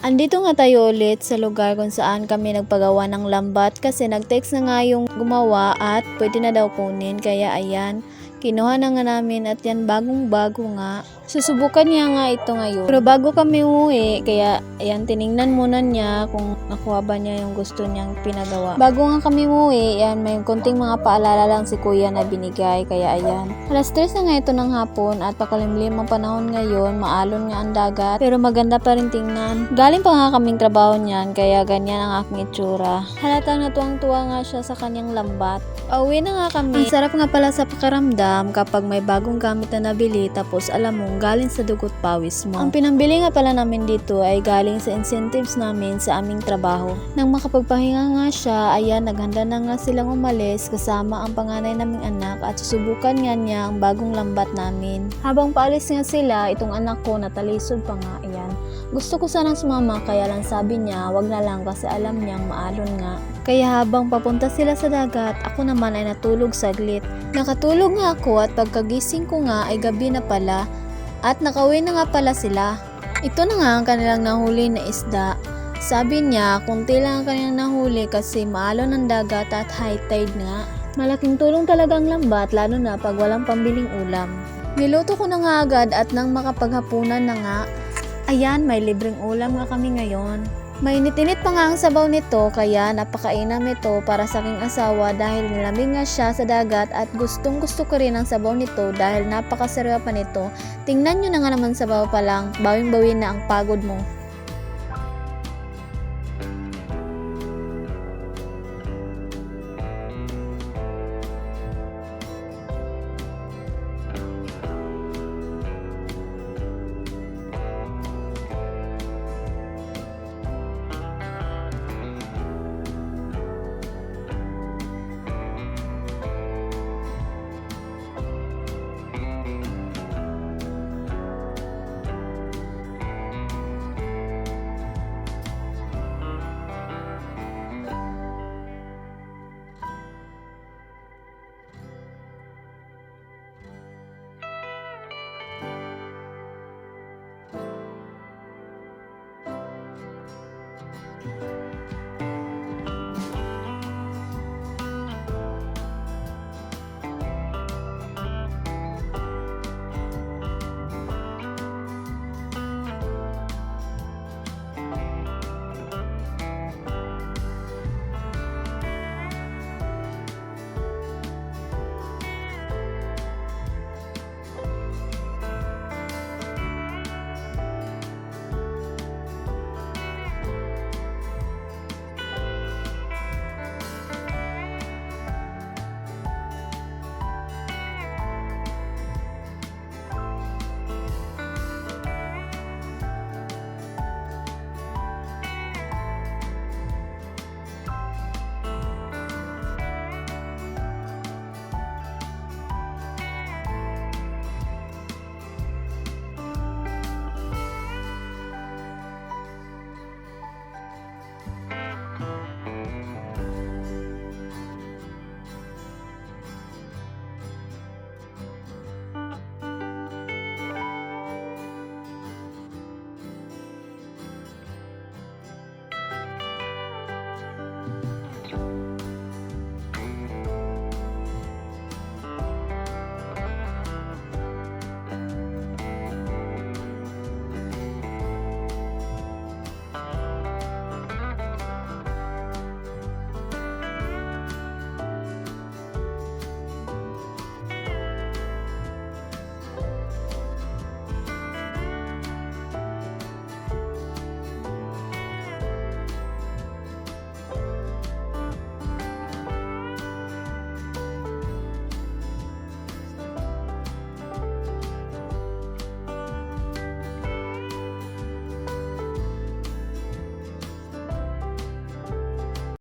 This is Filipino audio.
Andito nga tayo ulit sa lugar kung saan kami nagpagawa ng lambat kasi nag-text na nga yung gumawa at pwede na daw kunin kaya ayan, kinuha na nga namin at yan bagong bago nga. Susubukan niya nga ito ngayon. Pero bago kami umuwi, kaya ayan, tiningnan muna niya kung nakuha ba niya yung gusto niyang pinagawa. Bago nga kami umuwi, ayan, may konting mga paalala lang si kuya na binigay, kaya ayan. Alas 3 na nga ito ng hapon at pakalimlim ang panahon ngayon, maalon nga ang dagat, pero maganda pa rin tingnan. Galing pa nga kaming trabaho niyan, kaya ganyan ang aking itsura. Halata na tuwang-tuwa nga siya sa kanyang lambat. Pauwi na nga kami. Ang sarap nga pala sa pakaramdam kapag may bagong gamit na nabili tapos alam mong galing sa dugot pawis mo. Ang pinambili nga pala namin dito ay galing sa incentives namin sa aming trabaho. Nang makapagpahinga nga siya, ayan, naghanda na nga silang umalis kasama ang panganay naming anak at susubukan nga niya ang bagong lambat namin. Habang paalis nga sila, itong anak ko natalisod pa nga, ayan. Gusto ko sanang sumama kaya lang sabi niya wag na lang kasi alam niyang maalon nga. Kaya habang papunta sila sa dagat, ako naman ay natulog saglit. Nakatulog nga ako at pagkagising ko nga ay gabi na pala at nakauwi na nga pala sila. Ito na nga ang kanilang nahuli na isda. Sabi niya, kunti lang ang kanilang nahuli kasi maalon ang dagat at high tide nga. Malaking tulong talaga ang lambat lalo na pag walang pambiling ulam. Niluto ko na nga agad at nang makapaghapunan na nga, ayan may libreng ulam nga kami ngayon. Mainit-init pa nga ang sabaw nito kaya napakainam ito para sa aking asawa dahil nilamig nga siya sa dagat at gustong gusto ko rin ang sabaw nito dahil napakasarap pa nito. Tingnan nyo na nga naman sabaw pa lang, bawing-bawin na ang pagod mo.